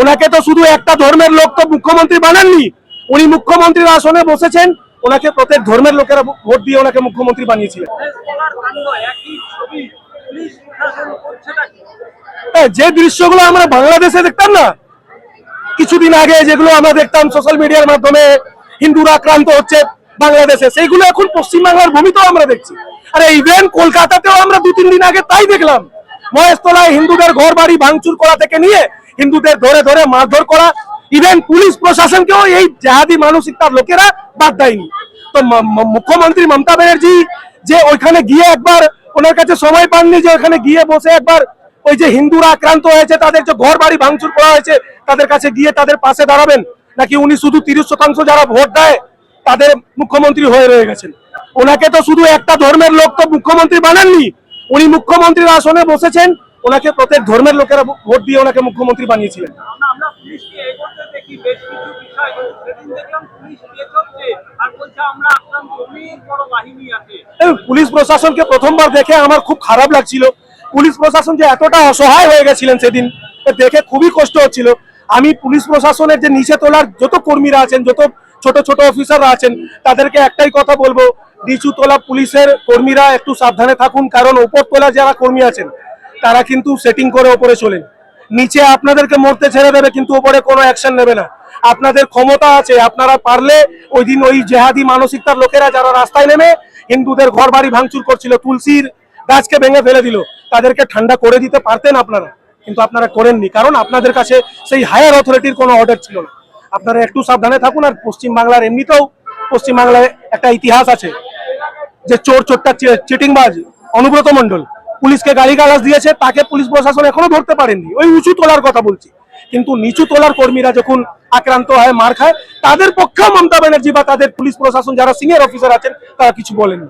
ওনাকে তো শুধু একটা ধর্মের লোক তো মুখ্যমন্ত্রী বানাননি। উনি মুখ্যমন্ত্রীর আসনে বসেছেন, ওনাকে প্রত্যেক ধর্মের লোকেরা ভোট দিয়ে ওনাকে মুখ্যমন্ত্রী বানিয়েছিলেন। যে দৃশ্যগুলো আমরা বাংলাদেশে দেখতাম না, কিছুদিন আগে যেগুলো আমরা দেখতাম সোশ্যাল মিডিয়ার মাধ্যমে, হিন্দুরা আক্রান্ত হচ্ছে বাংলাদেশে, সেইগুলো এখন পশ্চিমবাংলার ভূমিতেও আমরা দেখছি। আরে ইভেন কলকাতাতেও আমরা দু তিন দিন আগে তাই দেখলাম। মহেশতলায় হিন্দুদের ঘর বাড়ি ভাঙচুর করা থেকে নিয়ে হিন্দুদের ধরে ধরে মারধর করা ইভেন পুলিশ প্রশাসনকেও এই জাহাদি মানসিকতার লোকেরা বাদ দেয়নি। তো মুখ্যমন্ত্রী মমতা ব্যানার্জি যে ওইখানে গিয়ে একবার ওনার কাছে সময় পাননি, যে ওখানে গিয়ে বসে একবার ওই যে হিন্দুরা আক্রান্ত হয়েছে, তাদের যে ঘর বাড়ি ভাঙচুর করা হয়েছে, তাদের কাছে গিয়ে তাদের পাশে দাঁড়াবেন, নাকি উনি শুধু তিরিশ শতাংশ যারা ভোট দেয়, তাদের মুখ্যমন্ত্রী হয়ে রয়ে গেছেন? ওনাকে তো শুধু একটা ধর্মের লোক তো মুখ্যমন্ত্রী বানাননি, উনি মুখ্যমন্ত্রীর আসনে বসেছেন ওনাকে প্রত্যেক ধর্মের লোকেরা ভোট দিয়ে ওনাকে মুখ্যমন্ত্রী বানিয়েছিলেন। পুলিশ প্রশাসনকে প্রথমবার দেখে আমার খুব খারাপ লাগছিল। পুলিশ প্রশাসন যে এতটা অসহায় হয়ে গেছিলেন সেদিন দেখে খুবই কষ্ট হচ্ছিল। আমি পুলিশ প্রশাসনের যে নিচে তোলার যত কর্মীরা আছেন যত ছোট ছোট অফিসাররা আছেন তাদেরকে একটাই কথা বলব নিচু তোলা পুলিশের কর্মীরা একটু সাবধানে থাকুন কারণ উপর তোলা যারা কর্মী আছেন তারা কিন্তু সেটিং করে ওপরে চলেন নিচে আপনাদেরকে মরতে ছেড়ে দেবে, কিন্তু ওপরে কোনো অ্যাকশন নেবে না। আপনাদের ক্ষমতা আছে, আপনারা পারলে ওই দিন ওই জেহাদি মানসিকতার লোকেরা যারা রাস্তায় নেমে হিন্দুদের ঘর বাড়ি ভাঙচুর করছিল, তুলসীর গাছকে ভেঙে ফেলে দিল, তাদেরকে ঠান্ডা করে দিতে পারতেন আপনারা। কিন্তু আপনারা করেননি, কারণ আপনাদের কাছে সেই হায়ার অথরিটির কোনো অর্ডার ছিল না। আপনারা একটু সাবধানে থাকুন, আর পশ্চিম বাংলার এমনিতেও পশ্চিম বাংলায় একটা ইতিহাস আছে, যে চোর চোরটা চিটিংবাজ, অনুব্রত মন্ডল পুলিশকে গালি গালাজ দিয়েছে, তাকে পুলিশ প্রশাসন এখনও ধরতে পারেননি ওই উঁচু তোলার কথা বলছি। কিন্তু নিচু তোলার কর্মীরা যখন আক্রান্ত হয়, মার খায়, তাদের পক্ষেও মমতা ব্যানার্জি বা তাদের পুলিশ প্রশাসন যারা সিনিয়র অফিসার আছেন, তারা কিছু বলেননি।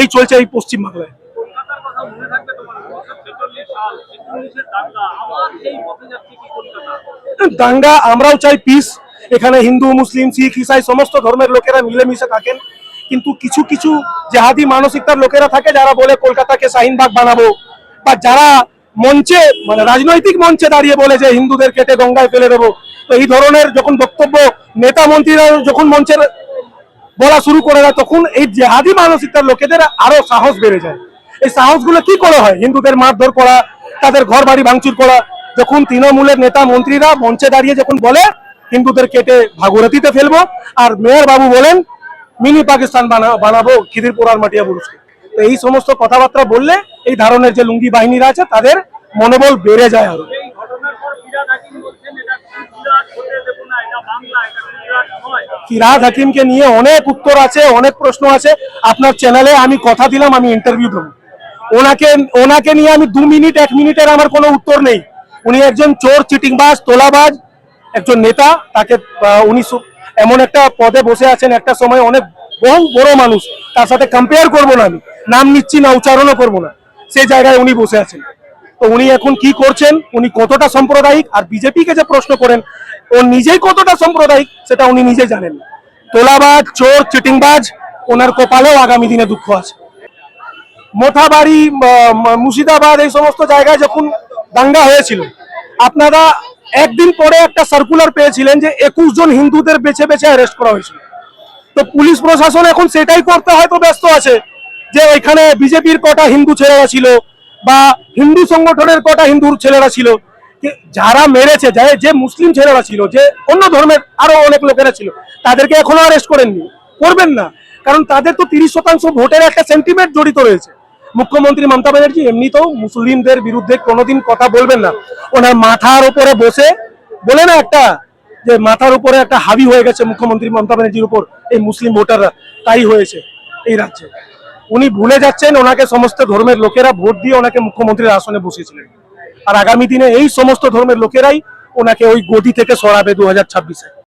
এই চলছে এই পশ্চিম বাংলায়। কলকাতার কথা থাকবে তোমার উনিশশো ছেচল্লিশ সাল ছেচল্লিশের দাঙ্গা আবার সেই পথে যাচ্ছে কি কলকাতা দাঙ্গা আমরাও চাই পিস এখানে হিন্দু, মুসলিম, শিখ, ইসাই, সমস্ত ধর্মের লোকেরা মিলেমিশে থাকেন। কিন্তু কিছু কিছু জাহাদি মানসিকতার লোকেরা থাকে যারা বলে কলকাতাকে শাহিনবাগ বানাবো। বা যারা মঞ্চে মানে রাজনৈতিক মঞ্চে দাঁড়িয়ে বলে যে হিন্দুদের কেটে গঙ্গায় ফেলে দেবো। তো এই ধরনের যখন বক্তব্য নেতা মন্ত্রীরা যখন মঞ্চের বলা শুরু করে দেয়, তখন এই জেহাদি মানসিকতার লোকেদের আরও সাহস বেড়ে যায়। এই সাহসগুলো কি করে হয়? হিন্দুদের মারধর করা, তাদের ঘর বাড়ি ভাঙচুর করা। যখন তৃণমূলের নেতা মন্ত্রীরা মঞ্চে দাঁড়িয়ে যখন বলে, হিন্দুদের কেটে ভাগরথীতে ফেলব। আর মেয়র বাবু বলেন মিনি পাকিস্তান বানাবো খিদিরপুর আর মাটিয়া বুরুজকে তো এই সমস্ত কথাবার্তা বললে এই ধরনের যে লুঙ্গি বাহিনীরা আছে তাদের মনোবল বেড়ে যায় আরও। ফিরাদ হাকিমকে নিয়ে অনেক উত্তর আছে অনেক প্রশ্ন আছে। আপনার চ্যানেলে আমি কথা দিলাম আমি ইন্টারভিউ দেবো। ওনাকে ওনাকে নিয়ে আমি দু মিনিট এক মিনিটের আমার কোনো উত্তর নেই। উনি একজন চোর চিটিংবাজ তোলাবাজ একজন নেতা তাকে উনি এমন একটা পদে বসে আছেন একটা সময় অনেক বহু বড় মানুষ, তার সাথে কম্পেয়ার করব না আমি। নাম নিচ্ছি না, উচ্চারণও করব না। সেই জায়গায় উনি বসে আছেন। তো উনি এখন কি করছেন? উনি কতটা সাম্প্রদায়িক? আর বিজেপিকে যে প্রশ্ন করেন, ও নিজেই কতটা সাম্প্রদায়িক, সেটা উনি নিজে জানেন। তোলাবাজ, চোর, চিটিংবাজ, ওনার কপালেও আগামী দিনে দুঃখ আছে। মোথাবাড়ি মুর্শিদাবাদ, এই সমস্ত জায়গায় যখন দাঙ্গা হয়েছিল, আপনারা একদিন পরে একটা সার্কুলার পেয়েছিলেন যে একুশ জন হিন্দুদের বেছে বেছে অ্যারেস্ট করা হয়েছিল। তো পুলিশ প্রশাসন এখন সেটাই করতে হয়তো ব্যস্ত আছে যে ওইখানে বিজেপির কটা হিন্দু ছেলেরা ছিল বা হিন্দু সংগঠনের কটা হিন্দু ছেলেরা ছিল। যারা মেরেছে, যে যে মুসলিম ছেলেরা ছিল, যে অন্য ধর্মের আরও অনেক লোকেরা ছিল, তাদেরকে এখনও অ্যারেস্ট করেননি। করবেন না। কারণ তাদের তো তিরিশ শতাংশ ভোটের একটা সেন্টিমেন্ট জড়িত রয়েছে। মুখ্যমন্ত্রী মমতা ব্যানার্জি এমনিতেও মুসলিমদের বিরুদ্ধে কোনোদিন কথা বলবেন না। ওনার মাথার উপরে বসে বলে না একটা যে মাথার উপরে একটা হাবি হয়ে গেছে মুখ্যমন্ত্রী মমতা ব্যানার্জির উপর, এই মুসলিম ভোটাররা। তাই হয়েছে এই রাজ্যে। উনি ভুলে যাচ্ছেন ওনাকে সমস্ত ধর্মের লোকেরা ভোট দিয়ে ওনাকে মুখ্যমন্ত্রীর আসনে বসিয়েছিলেন। আর আগামী দিনে এই সমস্ত ধর্মের লোকেরাই ওনাকে ওই গদি থেকে সরাবে দু হাজার ছাব্বিশে।